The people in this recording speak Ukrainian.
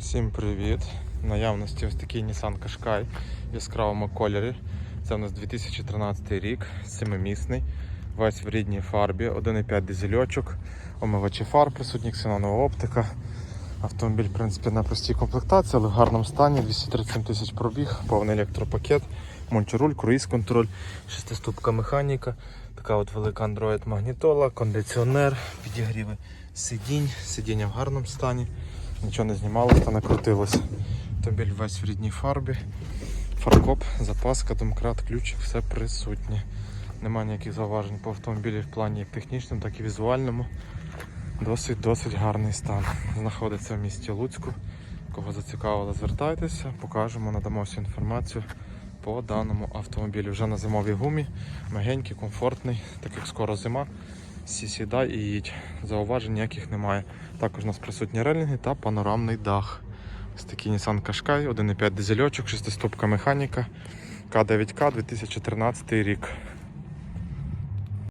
Всім привіт! Наявності ось такий Nissan Qashqai в яскравому кольорі. Це у нас 2013 рік, семимісний, весь в рідній фарбі, 1,5 дизельочок, омивачі фар, присутні ксенонова оптика. Автомобіль, в принципі, на простій комплектації, але в гарному стані, 237 тисяч пробіг, повний електропакет, мультируль, круїз-контроль, шестиступка механіка, така от велика Android магнітола, кондиціонер, підігріви сидінь, сидіння в гарному стані. Нічого не знімалося та не крутилося. Автомобіль весь в рідній фарбі. Фаркоп, запаска, домкрат, ключик, все присутнє. Немає ніяких зауважень по автомобілі в плані як технічному, так і візуальному. Досить-досить гарний стан. Знаходиться в місті Луцьку. Кого зацікавило, звертайтеся, покажемо, надамо всю інформацію по даному автомобілю. Вже на зимовій гумі, мягенький, комфортний, так як скоро зима. Сі сідай і їдь. Зауважень ніяких немає. Також у нас присутні релінги та панорамний дах. Ось такий Nissan Qashqai, 1,5 дизельочок, шестиступка механіка, К9К 2013 рік.